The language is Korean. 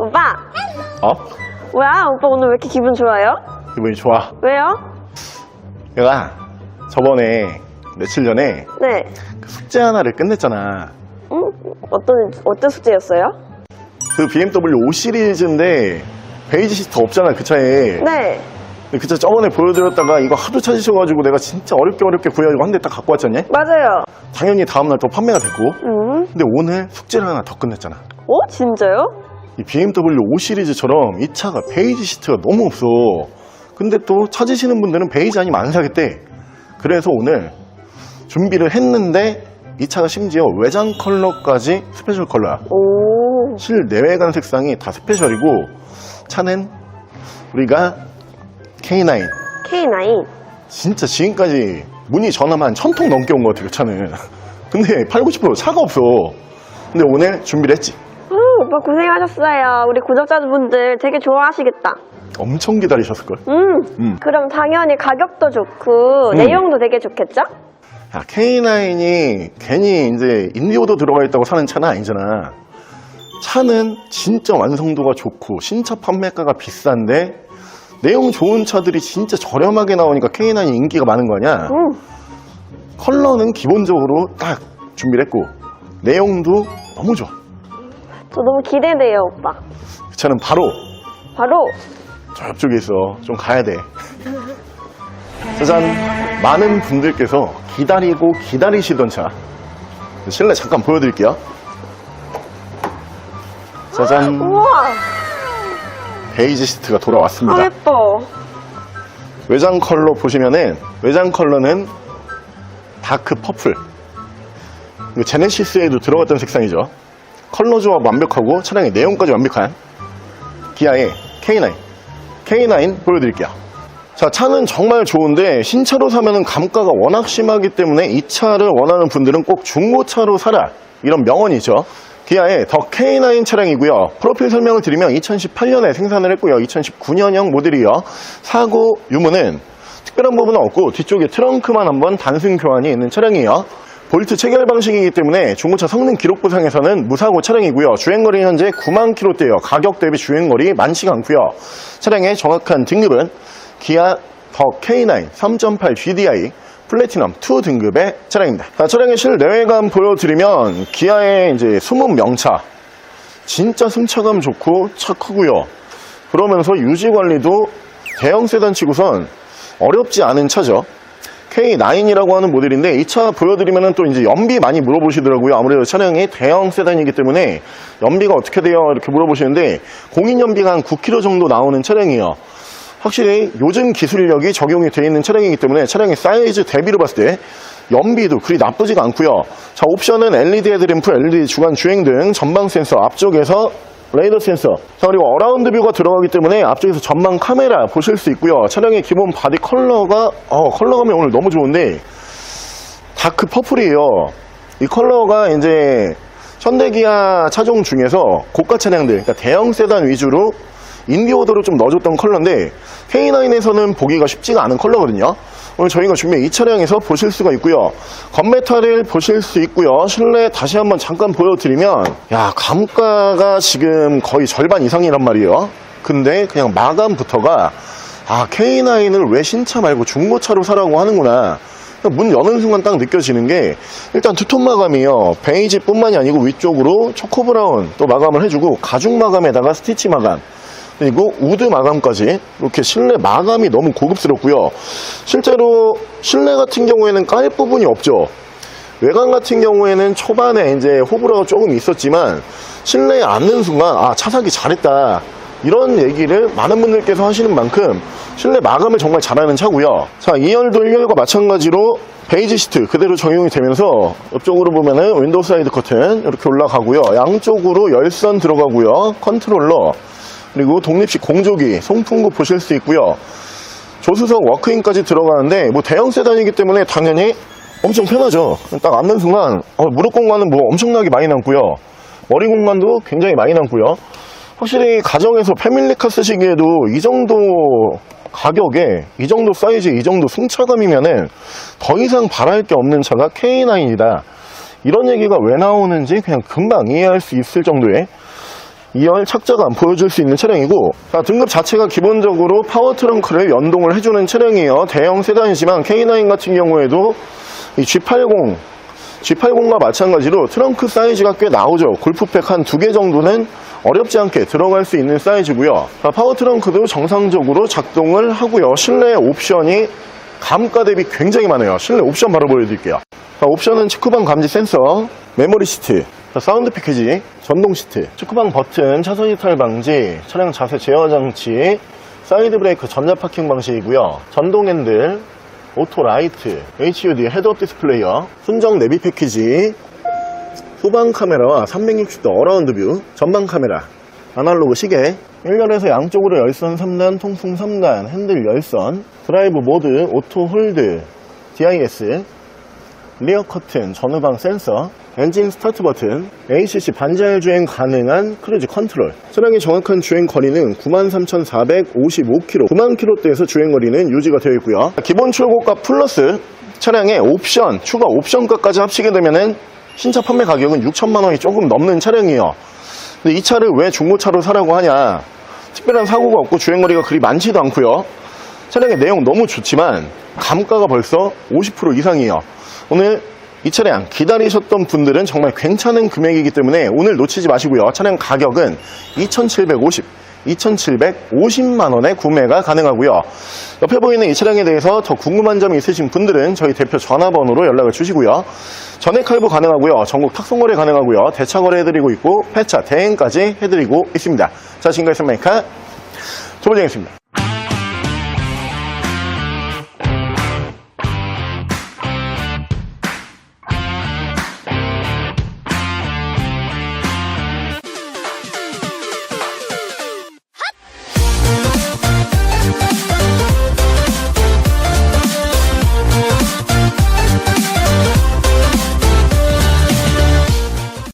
오빠, 어? 뭐야? 오빠 오늘 왜 이렇게 기분 좋아요? 기분이 좋아. 왜요? 내가 저번에 며칠 전에 네. 그 숙제 하나를 끝냈잖아. 응? 어떤, 어떤 숙제였어요? 그 BMW 5 시리즈인데 베이지 시트 없잖아 그 차에. 네. 근데 그 차 저번에 보여드렸다가 이거 하도 찾으셔가지고 내가 진짜 어렵게 어렵게 구해가지고 한 대 딱 갖고 왔잖니? 맞아요. 당연히 다음날 또 판매가 됐고. 음. 근데 오늘 숙제를 하나 더 끝냈잖아. 어? 진짜요? 이 BMW 5 시리즈처럼 이 차가 베이지 시트가 너무 없어. 근데 또 찾으시는 분들은 베이지 아니면 안 사겠대. 그래서 오늘 준비를 했는데 이 차가 심지어 외장 컬러까지 스페셜 컬러야. 오. 실내외관 색상이 다 스페셜이고 차는 우리가 K9 K9. 진짜 지금까지 문의 전화만 한천통 넘게 온 것 같아 그 차는 근데 팔고 싶어 차가 없어 근데 오늘 준비를 했지 어, 오빠 고생하셨어요. 우리 구독자분들 되게 좋아하시겠다. 엄청 기다리셨을걸 음. 음. 그럼 당연히 가격도 좋고 음. 내용도 되게 좋겠죠? 야, K9이 괜히 이제 인디오도 들어가 있다고 사는 차는 아니잖아. 차는 진짜 완성도가 좋고 신차 판매가가 비싼데 내용 좋은 차들이 진짜 저렴하게 나오니까 K9이 인기가 많은 거 아니야? 음. 컬러는 기본적으로 딱 준비를 했고 내용도 너무 좋아. 저 너무 기대돼요, 오빠. 그 차는 바로 바로 저쪽에 있어. 좀 가야 돼. 짜잔. 많은 분들께서 기다리고 기다리시던 차. 실내 잠깐 보여드릴게요. 짜잔. 우와. 베이지 시트가 아, 돌아왔습니다. 예뻐. 외장 컬러 보시면은 외장 컬러는 다크 퍼플. 이거 제네시스에도 들어갔던 색상이죠. 컬러 조합 완벽하고 차량의 내용까지 완벽한 기아의 K9. K9 보여드릴게요. 자, 차는 정말 좋은데 신차로 사면은 감가가 워낙 심하기 때문에 이 차를 원하는 분들은 꼭 중고차로 사라. 이런 명언이죠. 기아의 더 K9 차량이고요. 프로필 설명을 드리면 2018년에 생산을 했고요. 2019년형 모델이요. 사고 유무는 특별한 부분은 없고 뒤쪽에 트렁크만 한번 단순 교환이 있는 차량이에요. 볼트 체결 방식이기 때문에 중고차 성능 기록부상에서는 무사고 차량이고요. 주행거리 현재 9만 킬로대예요. 가격 대비 주행거리 많지가 않고요. 차량의 정확한 등급은 기아 더 K9 3.8 GDI 플래티넘 2 등급의 차량입니다. 자, 차량의 실내외관 보여드리면 기아의 이제 숨은 명차 진짜 승차감 좋고 차 크고요. 그러면서 유지 관리도 대형 세단 치고선 어렵지 않은 차죠. K9이라고 하는 모델인데 이 차 보여드리면 또 이제 연비 많이 물어보시더라고요. 아무래도 차량이 대형 세단이기 때문에 연비가 어떻게 돼요? 이렇게 물어보시는데 공인 연비가 한 9km 정도 나오는 차량이에요. 확실히 요즘 기술력이 적용이 되어 있는 차량이기 때문에 차량의 사이즈 대비로 봤을 때 연비도 그리 나쁘지가 않고요. 자 옵션은 LED 헤드램프, LED 주간 주행 등, 전방 센서, 앞쪽에서 레이더 센서. 자 그리고 어라운드 뷰가 들어가기 때문에 앞쪽에서 전방 카메라 보실 수 있고요. 차량의 기본 바디 컬러가 어 컬러감이 오늘 너무 좋은데 다크 퍼플이에요. 이 컬러가 이제 현대기아 차종 중에서 고가 차량들, 그러니까 대형 세단 위주로 인디오더로 좀 넣어줬던 컬러인데 K9에서는 보기가 쉽지가 않은 컬러거든요. 오늘 저희가 준비한 이 차량에서 보실 수가 있고요. 건메탈을 보실 수 있고요. 실내 다시 한번 잠깐 보여드리면 야 감가가 지금 거의 절반 이상이란 말이에요. 근데 그냥 마감부터가 아 K9을 왜 신차 말고 중고차로 사라고 하는구나. 문 여는 순간 딱 느껴지는 게 일단 투톤 마감이요 베이지 뿐만이 아니고 위쪽으로 초코 브라운 또 마감을 해주고 가죽 마감에다가 스티치 마감 그리고 우드 마감까지 이렇게 실내 마감이 너무 고급스럽고요. 실제로 실내 같은 경우에는 깔 부분이 없죠. 외관 같은 경우에는 초반에 이제 호불호가 조금 있었지만 실내에 앉는 순간 아 차 사기 잘했다. 이런 얘기를 많은 분들께서 하시는 만큼 실내 마감을 정말 잘하는 차고요. 자 2열도 1열과 마찬가지로 베이지 시트 그대로 적용이 되면서 옆쪽으로 보면은 윈도우 사이드 커튼 이렇게 올라가고요. 양쪽으로 열선 들어가고요. 컨트롤러 그리고 독립식 공조기 송풍구 보실 수 있고요 조수석 워크인까지 들어가는데 뭐 대형 세단이기 때문에 당연히 엄청 편하죠. 딱 앉는 순간 어, 무릎 공간은 뭐 엄청나게 많이 남고요. 머리 공간도 굉장히 많이 남고요. 확실히 가정에서 패밀리카 쓰시기에도 이 정도 가격에 이 정도 사이즈 이 정도 승차감이면은 더 이상 바랄 게 없는 차가 K9이다. 이런 얘기가 왜 나오는지 그냥 금방 이해할 수 있을 정도의 2열 착자감 보여줄 수 있는 차량이고 자, 등급 자체가 기본적으로 파워 트렁크를 연동을 해주는 차량이에요. 대형 세단이지만 K9 같은 경우에도 이 G80 G80과 마찬가지로 트렁크 사이즈가 꽤 나오죠. 골프백 한 두 개 정도는 어렵지 않게 들어갈 수 있는 사이즈고요. 자, 파워 트렁크도 정상적으로 작동을 하고요. 실내 옵션이 감가 대비 굉장히 많아요. 실내 옵션 바로 보여드릴게요. 자, 옵션은 측후방 감지 센서, 메모리 시트, 자, 사운드 패키지, 전동 시트, 측후방 버튼, 차선 이탈 방지, 차량 자세 제어 장치, 사이드 브레이크 전자 파킹 방식이고요. 전동 핸들, 오토 라이트, HUD 헤드업 디스플레이어, 순정 내비 패키지, 후방 카메라와 360도 어라운드 뷰, 전방 카메라, 아날로그 시계, 1열에서 양쪽으로 열선 3단, 통풍 3단, 핸들 열선, 드라이브 모드, 오토 홀드, DIS, 리어 커튼, 전후방 센서, 엔진 스타트 버튼, ACC 반자율 주행 가능한 크루즈 컨트롤. 차량의 정확한 주행 거리는 93,455km, 9만 km대에서 주행 거리는 유지가 되어 있고요. 기본 출고가 플러스 차량의 옵션, 추가 옵션가까지 합치게 되면은 신차 판매 가격은 6천만 원이 조금 넘는 차량이에요. 근데 이 차를 왜 중고차로 사라고 하냐? 특별한 사고가 없고 주행 거리가 그리 많지도 않고요. 차량의 내용 너무 좋지만 감가가 벌써 50% 이상이에요. 오늘 이 차량 기다리셨던 분들은 정말 괜찮은 금액이기 때문에 오늘 놓치지 마시고요. 차량 가격은 2,750, 2,750만 원에 구매가 가능하고요. 옆에 보이는 이 차량에 대해서 더 궁금한 점이 있으신 분들은 저희 대표 전화번호로 연락을 주시고요. 전액 할부 가능하고요. 전국 탁송거래 가능하고요. 대차 거래 해드리고 있고 폐차 대행까지 해드리고 있습니다. 자 지금까지 선마이카 조보정이었습니다.